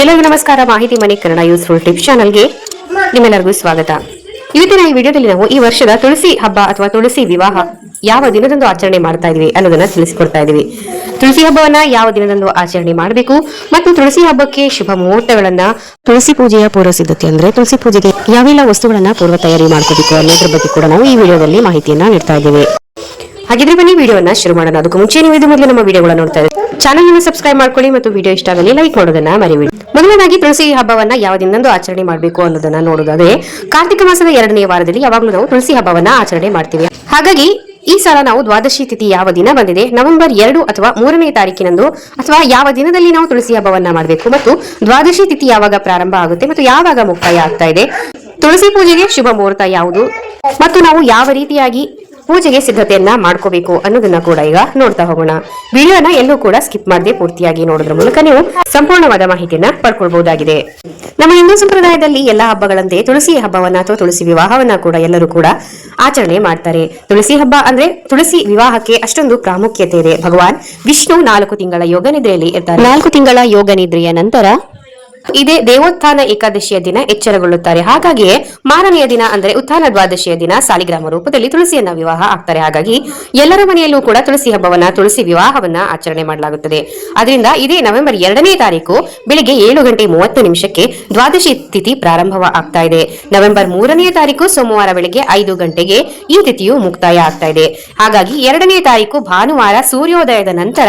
ಎಲ್ಲರಿಗೂ ನಮಸ್ಕಾರ. ಮಾಹಿತಿ ಮನೆ ಕನ್ನಡ ಯೂಸ್ಫುಲ್ ಟಿಪ್ ಚಾನಲ್ಗೆ ನಿಮ್ಮೆಲ್ಲರಿಗೂ ಸ್ವಾಗತ. ಇವತ್ತಿನ ಈ ವಿಡಿಯೋದಲ್ಲಿ ನಾವು ಈ ವರ್ಷದ ತುಳಸಿ ಹಬ್ಬ ಅಥವಾ ತುಳಸಿ ವಿವಾಹ ಯಾವ ದಿನದಂದು ಆಚರಣೆ ಮಾಡ್ತಾ ಇದೀವಿ ಅನ್ನೋದನ್ನ ತಿಳಿಸಿಕೊಡ್ತಾ ಇದೀವಿ ತುಳಸಿ ಹಬ್ಬವನ್ನ ಯಾವ ದಿನದಂದು ಆಚರಣೆ ಮಾಡಬೇಕು ಮತ್ತು ತುಳಸಿ ಹಬ್ಬಕ್ಕೆ ಶುಭ ಮುಹೂರ್ತಗಳನ್ನ ತುಳಸಿ ಪೂಜೆಯ ಪೂರ್ವ ಸಿದ್ಧತೆ ಅಂದ್ರೆ ತುಳಸಿ ಪೂಜೆಗೆ ಯಾವೆಲ್ಲ ವಸ್ತುಗಳನ್ನ ಪೂರ್ವ ತಯಾರಿ ಮಾಡ್ಕೋಬೇಕು ಅನ್ನೋದ್ರ ಬಗ್ಗೆ ಕೂಡ ನಾವು ಈ ವಿಡಿಯೋದಲ್ಲಿ ಮಾಹಿತಿಯನ್ನ ನೀಡ್ತಾ ಇದ್ದೀವಿ. ಹಾಗಿದ್ರೆ ಬನ್ನಿ ವಿಡಿಯೋನ ಶುರು ಮಾಡೋಣ. ಅದಕ್ಕೂ ಮುಂಚೆ ನೀವು ಇದು ಮೊದಲು ನಮ್ಮ ವಿಡಿಯೋಗಳನ್ನ ನೋಡ್ತಾ ಇದ್ದೀವಿ ಚಾನಲ್ ಅನ್ನು ಸಬ್ಸ್ಕ್ರೈಬ್ ಮಾಡ್ಕೊಳ್ಳಿ ಮತ್ತು ವಿಡಿಯೋ ಇಷ್ಟ ಆಗಲಿ ಲೈಕ್ ಮಾಡೋದನ್ನ ಮರಿಬೇಡಿ. ಮೊದಲನೇದಾಗಿ ತುಳಸಿ ಹಬ್ಬವನ್ನ ಯಾವ ದಿನದಂದು ಆಚರಣೆ ಮಾಡಬೇಕು ಅನ್ನೋದನ್ನ ನೋಡೋದಾದ್ರೆ ಕಾರ್ತಿಕ ಮಾಸದ ಎರಡನೇ ವಾರದಲ್ಲಿ ಯಾವಾಗಲೂ ನಾವು ತುಳಸಿ ಹಬ್ಬವನ್ನ ಆಚರಣೆ ಮಾಡ್ತೀವಿ. ಹಾಗಾಗಿ ಈ ಸಲ ನಾವು ದ್ವಾದಶಿ ತಿಥಿ ಯಾವ ದಿನ ಬಂದಿದೆ, ನವೆಂಬರ್ ಎರಡು ಅಥವಾ ಮೂರನೇ ತಾರೀಕಿನಂದು ಅಥವಾ ಯಾವ ದಿನದಲ್ಲಿ ನಾವು ತುಳಸಿ ಹಬ್ಬವನ್ನ ಮಾಡಬೇಕು ಮತ್ತು ದ್ವಾದಶಿ ತಿಥಿ ಯಾವಾಗ ಪ್ರಾರಂಭ ಆಗುತ್ತೆ ಮತ್ತು ಯಾವಾಗ ಮುಕ್ತಾಯ ಆಗ್ತಾ ಇದೆ. ತುಳಸಿ ಪೂಜೆಗೆ ಶುಭ ಮುಹೂರ್ತ ಯಾವುದು? ಮತ್ತು ನಾವು ಯಾವ ರೀತಿಯಾಗಿ ಪೂಜೆಗೆ ಸಿದ್ಧತೆಯನ್ನ ಮಾಡ್ಕೋಬೇಕು ಅನ್ನೋದನ್ನ ಕೂಡ ಈಗ ನೋಡ್ತಾ ಹೋಗೋಣ. ವಿಡಿಯೋನ ಎಲ್ಲೂ ಕೂಡ ಸ್ಕಿಪ್ ಮಾಡದೆ ಪೂರ್ತಿಯಾಗಿ ನೋಡೋದ್ರ ಮೂಲಕ ನೀವು ಸಂಪೂರ್ಣವಾದ ಮಾಹಿತಿಯನ್ನ ಪಡ್ಕೊಳ್ಬಹುದಾಗಿದೆ. ನಮ್ಮ ಹಿಂದೂ ಸಂಪ್ರದಾಯದಲ್ಲಿ ಎಲ್ಲಾ ಹಬ್ಬಗಳಂತೆ ತುಳಸಿ ಹಬ್ಬವನ್ನ ಅಥವಾ ತುಳಸಿ ವಿವಾಹವನ್ನ ಕೂಡ ಎಲ್ಲರೂ ಕೂಡ ಆಚರಣೆ ಮಾಡ್ತಾರೆ. ತುಳಸಿ ಹಬ್ಬ ಅಂದ್ರೆ ತುಳಸಿ ವಿವಾಹಕ್ಕೆ ಅಷ್ಟೊಂದು ಪ್ರಾಮುಖ್ಯತೆ ಇದೆ. ಭಗವಾನ್ ವಿಷ್ಣು ನಾಲ್ಕು ತಿಂಗಳ ಯೋಗ ನಿದ್ರೆಯಲ್ಲಿ ಇರ್ತಾರೆ. ನಾಲ್ಕು ತಿಂಗಳ ಯೋಗ ನಿದ್ರೆಯ ನಂತರ ಇದೇ ದೇವೋತ್ಥಾನ ಏಕಾದಶಿಯ ದಿನ ಎಚ್ಚರಗೊಳ್ಳುತ್ತಾರೆ. ಹಾಗಾಗಿಯೇ ಮಾರನೆಯ ದಿನ ಅಂದ್ರೆ ಉತ್ಥಾನ ದ್ವಾದಶಿಯ ದಿನ ಸಾಲಿಗ್ರಾಮ ರೂಪದಲ್ಲಿ ತುಳಸಿಯನ್ನ ವಿವಾಹ ಆಗ್ತಾರೆ. ಹಾಗಾಗಿ ಎಲ್ಲರ ಮನೆಯಲ್ಲೂ ಕೂಡ ತುಳಸಿ ಹಬ್ಬವನ್ನ, ತುಳಸಿ ವಿವಾಹವನ್ನ ಆಚರಣೆ ಮಾಡಲಾಗುತ್ತದೆ. ಅದರಿಂದ ಇದೇ ನವೆಂಬರ್ ಎರಡನೇ ತಾರೀಕು ಬೆಳಿಗ್ಗೆ ಏಳು ಗಂಟೆ ಮೂವತ್ತು ನಿಮಿಷಕ್ಕೆ ದ್ವಾದಶಿ ತಿಥಿ ಪ್ರಾರಂಭವ ಆಗ್ತಾ ಇದೆ. ನವೆಂಬರ್ ಮೂರನೇ ತಾರೀಕು ಸೋಮವಾರ ಬೆಳಿಗ್ಗೆ ಐದು ಗಂಟೆಗೆ ಈ ತಿಥಿಯು ಮುಕ್ತಾಯ ಆಗ್ತಾ ಇದೆ. ಹಾಗಾಗಿ ಎರಡನೇ ತಾರೀಕು ಭಾನುವಾರ ಸೂರ್ಯೋದಯದ ನಂತರ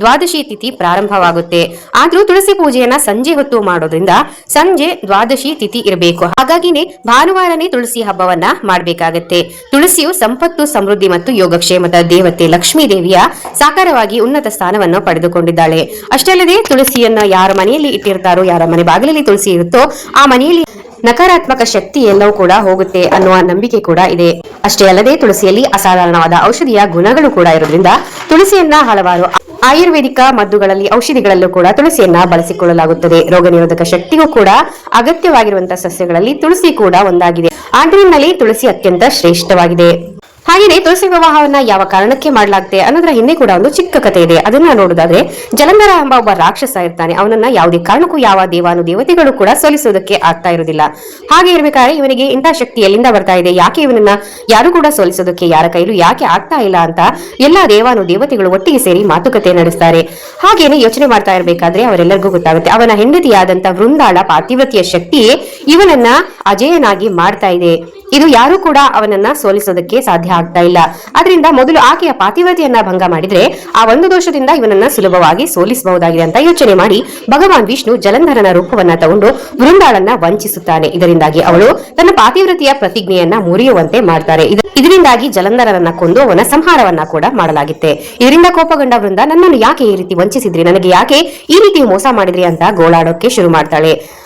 ದ್ವಾದಶಿ ತಿಥಿ ಪ್ರಾರಂಭವಾಗುತ್ತೆ. ಆದ್ರೂ ತುಳಸಿ ಪೂಜೆಯನ್ನ ಸಂಜೆ ಹೊತ್ತು ಮಾಡೋದ್ರಿಂದ ಸಂಜೆ ದ್ವಾದಶಿ ತಿಥಿ ಇರಬೇಕು. ಹಾಗಾಗಿನೇ ಭಾನುವಾರನೇ ತುಳಸಿ ಹಬ್ಬವನ್ನ ಮಾಡಬೇಕಾಗತ್ತೆ. ತುಳಸಿಯು ಸಂಪತ್ತು, ಸಮೃದ್ಧಿ ಮತ್ತು ಯೋಗಕ್ಷೇಮದ ದೇವತೆ ಲಕ್ಷ್ಮೀ ದೇವಿಯ ಸಾಕಾರವಾಗಿ ಉನ್ನತ ಸ್ಥಾನವನ್ನು ಪಡೆದುಕೊಂಡಿದ್ದಾಳೆ. ಅಷ್ಟಲ್ಲದೆ ತುಳಸಿಯನ್ನ ಯಾರ ಮನೆಯಲ್ಲಿ ಇಟ್ಟಿರ್ತಾರೋ, ಯಾರ ಮನೆ ಬಾಗಿಲಲ್ಲಿ ತುಳಸಿ ಇರುತ್ತೋ, ಆ ಮನೆಯಲ್ಲಿ ನಕಾರಾತ್ಮಕ ಶಕ್ತಿ ಎಲ್ಲವೂ ಕೂಡ ಹೋಗುತ್ತೆ ಅನ್ನುವ ನಂಬಿಕೆ ಕೂಡ ಇದೆ. ಅಷ್ಟೇ ಅಲ್ಲದೆ ತುಳಸಿಯಲ್ಲಿ ಅಸಾಧಾರಣವಾದ ಔಷಧಿಯ ಗುಣಗಳು ಕೂಡ ಇರೋದ್ರಿಂದ ತುಳಸಿಯನ್ನ ಹಲವಾರು ಆಯುರ್ವೇದಿಕ ಮದ್ದುಗಳಲ್ಲಿ ಔಷಧಿಗಳಲ್ಲೂ ಕೂಡ ತುಳಸಿಯನ್ನ ಬಳಸಿಕೊಳ್ಳಲಾಗುತ್ತದೆ. ರೋಗ ನಿರೋಧಕ ಶಕ್ತಿಗೂ ಕೂಡ ಅಗತ್ಯವಾಗಿರುವಂತಹ ಸಸ್ಯಗಳಲ್ಲಿ ತುಳಸಿ ಕೂಡ ಒಂದಾಗಿದೆ. ಆದ್ರಿಂದಲೇ ತುಳಸಿ ಅತ್ಯಂತ ಶ್ರೇಷ್ಠವಾಗಿದೆ. ಹಾಗೆಯೇ ತುಳಸಿ ವಿವಾಹವನ್ನ ಯಾವ ಕಾರಣಕ್ಕೆ ಮಾಡಲಾಗುತ್ತೆ ಅನ್ನೋದ್ರ ಹಿಂದೆ ಕೂಡ ಒಂದು ಚಿಕ್ಕ ಕಥೆ ಇದೆ. ಅದನ್ನ ನೋಡೋದಾದ್ರೆ ಜಲಂಧರ ಎಂಬ ಒಬ್ಬ ರಾಕ್ಷಸ ಇರ್ತಾನೆ. ಅವನನ್ನ ಯಾವುದೇ ಕಾರಣಕ್ಕೂ ಯಾವ ದೇವಾನು ದೇವತೆಗಳು ಕೂಡ ಸೋಲಿಸೋದಕ್ಕೆ ಆಗ್ತಾ ಇರೋದಿಲ್ಲ ಹಾಗೆ ಇರ್ಬೇಕಾದ್ರೆ ಇವನಿಗೆ ಇಂಥ ಶಕ್ತಿ ಎಲ್ಲಿಂದ ಬರ್ತಾ ಇದೆ? ಯಾಕೆ ಇವನನ್ನ ಯಾರು ಕೂಡ ಸೋಲಿಸೋದಕ್ಕೆ ಯಾರ ಕೈಲೂ ಯಾಕೆ ಆಗ್ತಾ ಇಲ್ಲ ಅಂತ ಎಲ್ಲಾ ದೇವಾನು ದೇವತೆಗಳು ಒಟ್ಟಿಗೆ ಸೇರಿ ಮಾತುಕತೆ ನಡೆಸ್ತಾರೆ. ಹಾಗೇನೆ ಯೋಚನೆ ಮಾಡ್ತಾ ಇರಬೇಕಾದ್ರೆ ಅವರೆಲ್ಲರಿಗೂ ಗೊತ್ತಾಗುತ್ತೆ. ಅವನ ಹೆಂಡತಿಯಾದಂತ ವೃಂದಾಳ ಪಾತಿವ್ರತಿಯ ಶಕ್ತಿಯೇ ಇವನನ್ನ ಅಜೇಯನಾಗಿ ಮಾಡ್ತಾ ಇದೆ. ಇದು ಯಾರು ಕೂಡ ಅವನನ್ನ ಸೋಲಿಸೋದಕ್ಕೆ ಸಾಧ್ಯ ಆಗ್ತಾ ಇಲ್ಲ. ಅದರಿಂದ ಮೊದಲು ಆಕೆಯ ಪಾತಿವ್ರತೆಯನ್ನ ಭಂಗ ಮಾಡಿದ್ರೆ ಆ ಒಂದು ದೋಷದಿಂದ ಇವನನ್ನ ಸುಲಭವಾಗಿ ಸೋಲಿಸಬಹುದಾಗಿದೆ ಅಂತ ಯೋಚನೆ ಮಾಡಿ ಭಗವಾನ್ ವಿಷ್ಣು ಜಲಂಧರನ ರೂಪವನ್ನ ತಗೊಂಡು ವೃಂದಾಳನ್ನ ವಂಚಿಸುತ್ತಾನೆ. ಇದರಿಂದಾಗಿ ಅವಳು ತನ್ನ ಪಾತಿವ್ರತೆಯ ಪ್ರತಿಜ್ಞೆಯನ್ನ ಮುರಿಯುವಂತೆ ಮಾಡ್ತಾರೆ. ಇದ- ಇದರಿಂದಾಗಿ ಜಲಂಧರನನ್ನ ಕೊಂದು ಅವನ ಸಂಹಾರವನ್ನ ಕೂಡ ಮಾಡಲಾಗಿತ್ತೆ. ಇದರಿಂದ ಕೋಪಗೊಂಡ ವೃಂದ, ನನ್ನನ್ನು ಯಾಕೆ ಈ ರೀತಿ ವಂಚಿಸಿದ್ರಿ? ನನಗೆ ಯಾಕೆ ಈ ರೀತಿ ಮೋಸ ಮಾಡಿದ್ರಿ ಅಂತ ಗೋಳಾಡೋಕೆ ಶುರು ಮಾಡ್ತಾಳೆ.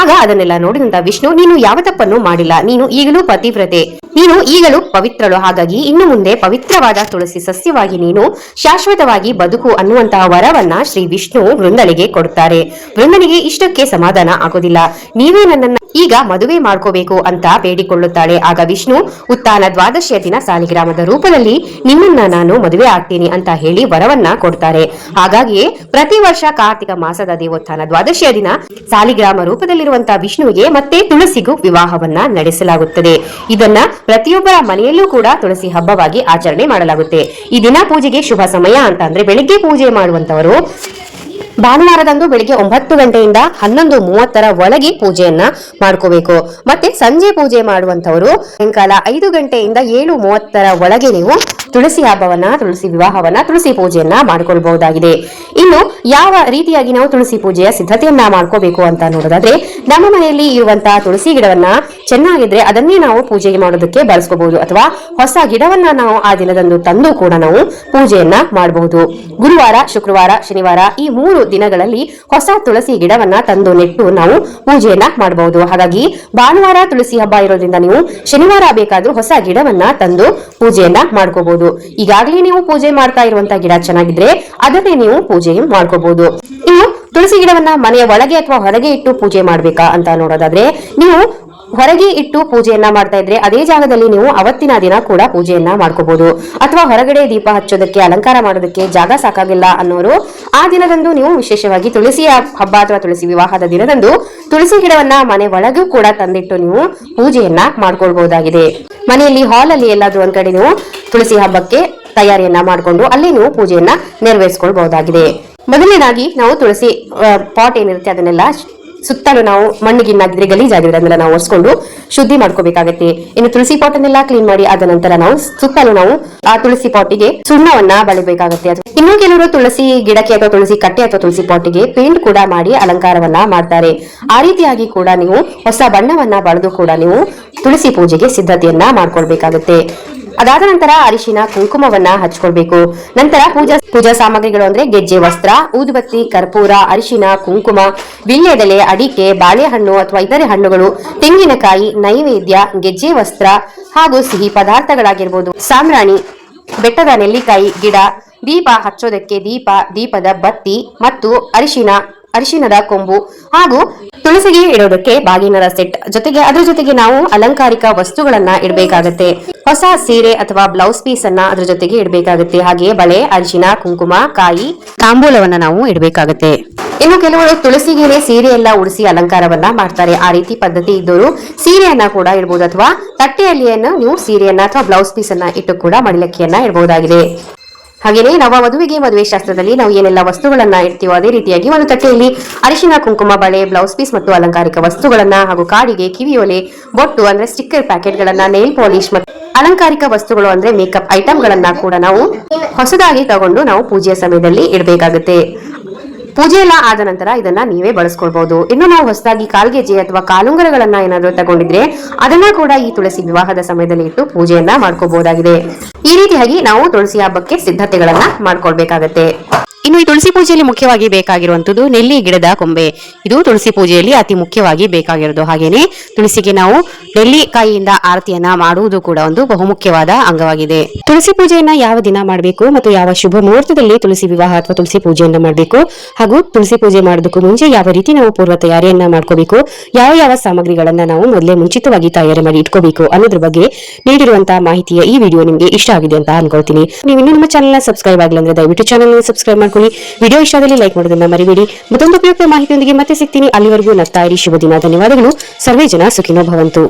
ಆಗ ಅದನ್ನೆಲ್ಲ ನೋಡಿದಂತ ವಿಷ್ಣು, ನೀನು ಯಾವ ತಪ್ಪನ್ನು ಮಾಡಿಲ್ಲ, ನೀನು ಈಗಲೂ ಪತಿವ್ರತೆ, ನೀನು ಈಗಲೂ ಪವಿತ್ರಳು, ಹಾಗಾಗಿ ಇನ್ನು ಮುಂದೆ ಪವಿತ್ರವಾದ ತುಳಸಿ ಸಸ್ಯವಾಗಿ ನೀನು ಶಾಶ್ವತವಾಗಿ ಬದುಕು ಅನ್ನುವಂತಹ ವರವನ್ನ ಶ್ರೀ ವಿಷ್ಣು ವೃಂದಳಿಗೆ ಕೊಡುತ್ತಾರೆ. ವೃಂದನಿಗೆ ಇಷ್ಟಕ್ಕೆ ಸಮಾಧಾನ ಆಗೋದಿಲ್ಲ. ನೀವೇ ನನ್ನನ್ನ ಈಗ ಮದುವೆ ಮಾಡ್ಕೋಬೇಕು ಅಂತ ಬೇಡಿಕೊಳ್ಳುತ್ತಾಳೆ. ಆಗ ವಿಷ್ಣು, ಉತ್ತಾನ ದ್ವಾದಶಿಯ ದಿನ ಸಾಲಿಗ್ರಾಮದ ರೂಪದಲ್ಲಿ ನಿಮ್ಮನ್ನ ನಾನು ಮದುವೆ ಆಗ್ತೀನಿ ಅಂತ ಹೇಳಿ ವರವನ್ನ ಕೊಡ್ತಾರೆ. ಹಾಗಾಗಿಯೇ ಪ್ರತಿ ವರ್ಷ ಕಾರ್ತಿಕ ಮಾಸದ ದೇವೋತ್ಥಾನ ದ್ವಾದಶಿಯ ದಿನ ಸಾಲಿಗ್ರಾಮ ರೂಪದಲ್ಲಿರುವಂತಹ ವಿಷ್ಣುವಿಗೆ ಮತ್ತೆ ತುಳಸಿಗೂ ವಿವಾಹವನ್ನ ನಡೆಸಲಾಗುತ್ತದೆ. ಇದನ್ನ ಪ್ರತಿಯೊಬ್ಬರ ಮನೆಯಲ್ಲೂ ಕೂಡ ತುಳಸಿ ಹಬ್ಬವಾಗಿ ಆಚರಣೆ ಮಾಡಲಾಗುತ್ತೆ. ಈ ದಿನ ಪೂಜೆಗೆ ಶುಭ ಸಮಯ ಅಂತ ಅಂದ್ರೆ ಬೆಳಿಗ್ಗೆ ಪೂಜೆ ಮಾಡುವಂತವರು ಭಾನುವಾರದಂದು ಬೆಳಿಗ್ಗೆ ಒಂಬತ್ತು ಗಂಟೆಯಿಂದ ಹನ್ನೊಂದು ಮೂವತ್ತರ ಒಳಗೆ ಪೂಜೆಯನ್ನ ಮಾಡ್ಕೋಬೇಕು. ಮತ್ತೆ ಸಂಜೆ ಪೂಜೆ ಮಾಡುವಂತವರು ಸಾಯಂಕಾಲ ಐದು ಗಂಟೆಯಿಂದ ಏಳು ಮೂವತ್ತರ ಒಳಗೆ ನೀವು ತುಳಸಿ ಹಬ್ಬವನ್ನ, ತುಳಸಿ ವಿವಾಹವನ್ನ, ತುಳಸಿ ಪೂಜೆಯನ್ನ ಮಾಡ್ಕೊಳ್ಬಹುದಾಗಿದೆ. ಇನ್ನು ಯಾವ ರೀತಿಯಾಗಿ ನಾವು ತುಳಸಿ ಪೂಜೆಯ ಸಿದ್ಧತೆಯನ್ನ ಮಾಡ್ಕೋಬೇಕು ಅಂತ ನೋಡೋದಾದ್ರೆ, ನಮ್ಮ ಮನೆಯಲ್ಲಿ ಇರುವಂತಹ ತುಳಸಿ ಗಿಡವನ್ನ ಚೆನ್ನಾಗಿದ್ರೆ ಅದನ್ನೇ ನಾವು ಪೂಜೆಗೆ ಮಾಡೋದಕ್ಕೆ ಬಳಸ್ಕೋಬಹುದು. ಅಥವಾ ಹೊಸ ಗಿಡವನ್ನ ನಾವು ಆ ದಿನದಂದು ತಂದು ಕೂಡ ನಾವು ಪೂಜೆಯನ್ನ ಮಾಡಬಹುದು. ಗುರುವಾರ, ಶುಕ್ರವಾರ, ಶನಿವಾರ ಈ ಮೂರು ದಿನಗಳಲ್ಲಿ ಹೊಸ ತುಳಸಿ ಗಿಡವನ್ನ ತಂದು ನೆಟ್ಟು ನಾವು ಪೂಜೆಯನ್ನ ಮಾಡಬಹುದು. ಹಾಗಾಗಿ ಭಾನುವಾರ ತುಳಸಿ ಹಬ್ಬ ಇರೋದ್ರಿಂದ ನೀವು ಶನಿವಾರ ಬೇಕಾದ್ರೂ ಹೊಸ ಗಿಡವನ್ನ ತಂದು ಪೂಜೆಯನ್ನ ಮಾಡ್ಕೋಬಹುದು. ಈಗಾಗಲೇ ನೀವು ಪೂಜೆ ಮಾಡ್ತಾ ಇರುವಂತಹ ಗಿಡ ಚೆನ್ನಾಗಿದ್ರೆ ಅದನ್ನೇ ನೀವು ಪೂಜೆ ಮಾಡ್ಕೋಬಹುದು ಇನ್ನು ತುಳಸಿ ಗಿಡವನ್ನ ಮನೆಯ ಒಳಗೆ ಅಥವಾ ಹೊರಗೆ ಇಟ್ಟು ಪೂಜೆ ಮಾಡ್ಬೇಕಾ ಅಂತ ನೋಡೋದಾದ್ರೆ, ನೀವು ಹೊರಗೆ ಇಟ್ಟು ಪೂಜೆಯನ್ನ ಮಾಡ್ತಾ ಇದ್ರೆ ಅದೇ ಜಾಗದಲ್ಲಿ ನೀವು ಅವತ್ತಿನ ದಿನ ಕೂಡ ಪೂಜೆಯನ್ನ ಮಾಡ್ಕೋಬಹುದು ಅಥವಾ ಹೊರಗಡೆ ದೀಪ ಹಚ್ಚೋದಕ್ಕೆ, ಅಲಂಕಾರ ಮಾಡೋದಕ್ಕೆ ಜಾಗ ಸಾಕಾಗಿಲ್ಲ ಅನ್ನೋರು ಆ ದಿನದಂದು ನೀವು ವಿಶೇಷವಾಗಿ ತುಳಸಿಯ ಹಬ್ಬ ಅಥವಾ ತುಳಸಿ ವಿವಾಹದ ದಿನದಂದು ತುಳಸಿ ಗಿಡವನ್ನ ಮನೆ ಒಳಗೂ ಕೂಡ ತಂದಿಟ್ಟು ನೀವು ಪೂಜೆಯನ್ನ ಮಾಡ್ಕೊಳ್ಬಹುದಾಗಿದೆ ಮನೆಯಲ್ಲಿ ಹಾಲ್ ಅಲ್ಲಿ ಎಲ್ಲಾದ್ರೂ ಒಂದ್ ಕಡೆ ನೀವು ತುಳಸಿ ಹಬ್ಬಕ್ಕೆ ತಯಾರಿಯನ್ನ ಮಾಡಿಕೊಂಡು ಅಲ್ಲಿ ನೀವು ಪೂಜೆಯನ್ನ ನೆರವೇರಿಸಿಕೊಳ್ಬಹುದಾಗಿದೆ ಮೊದಲನೇದಾಗಿ ನಾವು ತುಳಸಿ ಪಾಟ್ ಏನಿರುತ್ತೆ ಅದನ್ನೆಲ್ಲ ಸುತ್ತಲೂ ನಾವು ಮಣ್ಣಿಗಿನ್ನಾಗಿದ್ರೆ ಗಲೀಜಾಗಿದ್ರೆ ಅದನ್ನೆಲ್ಲ ನಾವು ಒರೆಸ್ಕೊಂಡು ಶುದ್ಧಿ ಮಾಡ್ಕೋಬೇಕಾಗತ್ತೆ. ಇನ್ನು ತುಳಸಿ ಪಾಟ್ ಅನ್ನೆಲ್ಲ ಕ್ಲೀನ್ ಮಾಡಿ ಆದ ನಂತರ ನಾವು ಸುತ್ತಲೂ ನಾವು ಆ ತುಳಸಿ ಪಾಟಿಗೆ ಸುಣ್ಣವನ್ನ ಬಳಿಬೇಕಾಗತ್ತೆ. ಅದು ಇನ್ನು ಕೆಲವರು ತುಳಸಿ ಗಿಡಕ್ಕೆ ಅಥವಾ ತುಳಸಿ ಕಟ್ಟೆ ಅಥವಾ ತುಳಸಿ ಪಾಟಿಗೆ ಪೇಂಟ್ ಕೂಡ ಮಾಡಿ ಅಲಂಕಾರವನ್ನ ಮಾಡ್ತಾರೆ. ಆ ರೀತಿಯಾಗಿ ಕೂಡ ನೀವು ಹೊಸ ಬಣ್ಣವನ್ನ ಬಳದು ಕೂಡ ನೀವು ತುಳಸಿ ಪೂಜೆಗೆ ಸಿದ್ಧತೆಯನ್ನ ಮಾಡ್ಕೊಳ್ಬೇಕಾಗತ್ತೆ. ಅದಾದ ನಂತರ ಅರಿಶಿನ ಕುಂಕುಮವನ್ನ ಹಚ್ಕೊಳ್ಬೇಕು. ನಂತರ ಪೂಜಾ ಪೂಜಾ ಸಾಮಗ್ರಿಗಳು ಅಂದ್ರೆ ಗೆಜ್ಜೆ, ವಸ್ತ್ರ, ಊದುಬತ್ತಿ, ಕರ್ಪೂರ, ಅರಿಶಿನ, ಕುಂಕುಮ ವಿಳ್ಯೆದೆಲೆ ಅಡಿಕೆ, ಬಾಳೆಹಣ್ಣು ಅಥವಾ ಇತರೆ ಹಣ್ಣುಗಳು, ತೆಂಗಿನಕಾಯಿ, ನೈವೇದ್ಯ, ಗೆಜ್ಜೆ, ವಸ್ತ್ರ ಹಾಗೂ ಸಿಹಿ ಪದಾರ್ಥಗಳಾಗಿರ್ಬೋದು. ಸಾಮ್ರಾಣಿ ಬೆಟ್ಟದ ನೆಲ್ಲಿಕಾಯಿ, ಗಿಡ, ದೀಪ ಹಚ್ಚೋದಕ್ಕೆ ದೀಪ, ದೀಪದ ಬತ್ತಿ ಮತ್ತು ಅರಿಶಿನ ಅರಿಶಿನದ ಕೊಂಬು ಹಾಗೂ ತುಳಸಿಗೆ ಇಡೋದಕ್ಕೆ ಬಾಗಿನರ ಸೆಟ್. ಜೊತೆಗೆ ಅದ್ರ ಜೊತೆಗೆ ನಾವು ಅಲಂಕಾರಿಕ ವಸ್ತುಗಳನ್ನ ಇಡಬೇಕಾಗತ್ತೆ. ಹೊಸ ಸೀರೆ ಅಥವಾ ಬ್ಲೌಸ್ ಪೀಸ್ ಅನ್ನ ಅದ್ರ ಜೊತೆಗೆ ಇಡಬೇಕಾಗತ್ತೆ. ಹಾಗೆಯೇ ಬಳೆ ಅರಿಶಿನ ಕುಂಕುಮ, ಕಾಯಿ, ತಾಂಬೂಲವನ್ನ ನಾವು ಇಡಬೇಕಾಗತ್ತೆ. ಇನ್ನು ಕೆಲವರು ತುಳಸಿಗೆನೆ ಸೀರೆ ಎಲ್ಲ ಉಡಿಸಿ ಅಲಂಕಾರವನ್ನ ಮಾಡ್ತಾರೆ. ಆ ರೀತಿ ಪದ್ಧತಿ ಇದ್ದವರು ಸೀರೆಯನ್ನ ಕೂಡ ಇಡಬಹುದು ಅಥವಾ ತಟ್ಟೆಯಲ್ಲಿಯನ್ನು ನೀವು ಸೀರೆಯನ್ನ ಅಥವಾ ಬ್ಲೌಸ್ ಪೀಸ್ ಅನ್ನ ಇಟ್ಟು ಕೂಡ ಮಡಿಲಕ್ಕಿಯನ್ನ ಇಡಬಹುದಾಗಿದೆ ಹಾಗೆಯೇ ನವ ವಧುವಿಗೆ ಮದುವೆ ಶಾಸ್ತ್ರದಲ್ಲಿ ನಾವು ಏನೆಲ್ಲ ವಸ್ತುಗಳನ್ನ ಇಡ್ತೀವೋ ಅದೇ ರೀತಿಯಾಗಿ ಒಂದು ತಟ್ಟೆಯಲ್ಲಿ ಅರಿಶಿನ, ಕುಂಕುಮ, ಬಳೆ, ಬ್ಲೌಸ್ ಪೀಸ್ ಮತ್ತು ಅಲಂಕಾರಿಕ ವಸ್ತುಗಳನ್ನ ಹಾಗೂ ಕಾಡಿಗೆ ಕಿವಿಯೋಲೆ ಬೊಟ್ಟು ಅಂದ್ರೆ ಸ್ಟಿಕ್ಕರ್ ಪ್ಯಾಕೆಟ್ಗಳನ್ನ, ನೇಲ್ ಪಾಲಿಶ್ ಮತ್ತು ಅಲಂಕಾರಿಕ ವಸ್ತುಗಳು ಅಂದ್ರೆ ಮೇಕಪ್ ಐಟಮ್ಗಳನ್ನ ಕೂಡ ನಾವು ಹೊಸದಾಗಿ ತಗೊಂಡು ನಾವು ಪೂಜೆಯ ಸಮಯದಲ್ಲಿ ಇಡಬೇಕಾಗುತ್ತೆ. ಪೂಜೆ ಎಲ್ಲ ಆದ ನಂತರ ಇದನ್ನ ನೀವೇ ಬಳಸ್ಕೊಳ್ಬಹುದು ಇನ್ನು ನಾವು ಹೊಸದಾಗಿ ಕಾಲ್ಗೆಜೆ ಅಥವಾ ಕಾಲುಂಗರಗಳನ್ನ ಏನಾದ್ರೂ ತಗೊಂಡಿದ್ರೆ ಅದನ್ನ ಕೂಡ ಈ ತುಳಸಿ ವಿವಾಹದ ಸಮಯದಲ್ಲಿ ಇಟ್ಟು ಪೂಜೆಯನ್ನ ಮಾಡ್ಕೋಬಹುದಾಗಿದೆ ಈ ರೀತಿಯಾಗಿ ನಾವು ತುಳಸಿ ಹಬ್ಬಕ್ಕೆ ಸಿದ್ಧತೆಗಳನ್ನ ಮಾಡ್ಕೊಳ್ಬೇಕಾಗತ್ತೆ. ಇನ್ನು ಈ ತುಳಸಿ ಪೂಜೆಯಲ್ಲಿ ಮುಖ್ಯವಾಗಿ ಬೇಕಾಗಿರುವಂತದ್ದು ನೆಲ್ಲಿ ಗಿಡದ ಕೊಂಬೆ. ಇದು ತುಳಸಿ ಪೂಜೆಯಲ್ಲಿ ಅತಿ ಮುಖ್ಯವಾಗಿ ಬೇಕಾಗಿರೋದು ಹಾಗೇನೆ ತುಳಸಿಗೆ ನಾವು ನೆಲ್ಲಿಕಾಯಿಯಿಂದ ಆರತಿಯನ್ನ ಮಾಡುವುದು ಕೂಡ ಒಂದು ಬಹುಮುಖ್ಯವಾದ ಅಂಗವಾಗಿದೆ. ತುಳಸಿ ಪೂಜೆಯನ್ನ ಯಾವ ದಿನ ಮಾಡಬೇಕು ಮತ್ತು ಯಾವ ಶುಭ ಮುಹೂರ್ತದಲ್ಲಿ ತುಳಸಿ ವಿವಾಹ ಅಥವಾ ತುಳಸಿ ಪೂಜೆಯನ್ನ ಮಾಡಬೇಕು ಹಾಗೂ ತುಳಸಿ ಪೂಜೆ ಮಾಡೋದಕ್ಕೂ ಮುಂಚೆ ಯಾವ ರೀತಿ ನಾವು ಪೂರ್ವ ತಯಾರಿಯನ್ನ ಮಾಡ್ಕೋಬೇಕು, ಯಾವ ಯಾವ ಸಾಮಗ್ರಿಗಳನ್ನ ನಾವು ಮೊದಲೇ ಮುಂಚಿತವಾಗಿ ತಯಾರಿ ಮಾಡಿ ಇಟ್ಕೋಬೇಕು ಅನ್ನೋದ್ರ ಬಗ್ಗೆ ನೀಡಿರುವಂತಹ ಮಾಹಿತಿಯ ಈ ವಿಡಿಯೋ ನಿಮಗೆ ಇಷ್ಟ ಆಗಿದೆ ಅಂತ ಅನ್ಕೊಳ್ತೀನಿ. ನೀವು ಇನ್ನೂ ನಮ್ಮ ಚಾನಲ್ ಸಬ್ಸ್ಕ್ರೈಬ್ ಆಗಿಲ್ಲ ಅಂದ್ರೆ ದಯವಿಟ್ಟು ಚಾನಲ್ ಸಬ್ಸ್ಕ್ರೈಬ್ ಮಾಡ್ಕೊಳ್ಳಿ. ವಿಡಿಯೋ ಇಷ್ಟ ಆದಲ್ಲಿ ಲೈಕ್ ಮಾಡೋದನ್ನ ಮರಿಬೇಡಿ. ಮತ್ತೊಂದು ಉಪಯುಕ್ತ ಮಾಹಿತಿಯೊಂದಿಗೆ ಮತ್ತೆ ಸಿಗ್ತೀನಿ. ಅಲ್ಲಿವರೆಗೂ ನಗ್ತಾ ಇರಿ. ಶುಭ ದಿನ. ಧನ್ಯವಾದಗಳು. ಸರ್ವೇ ಜನ ಸುಖಿನೋ ಭವಂತು.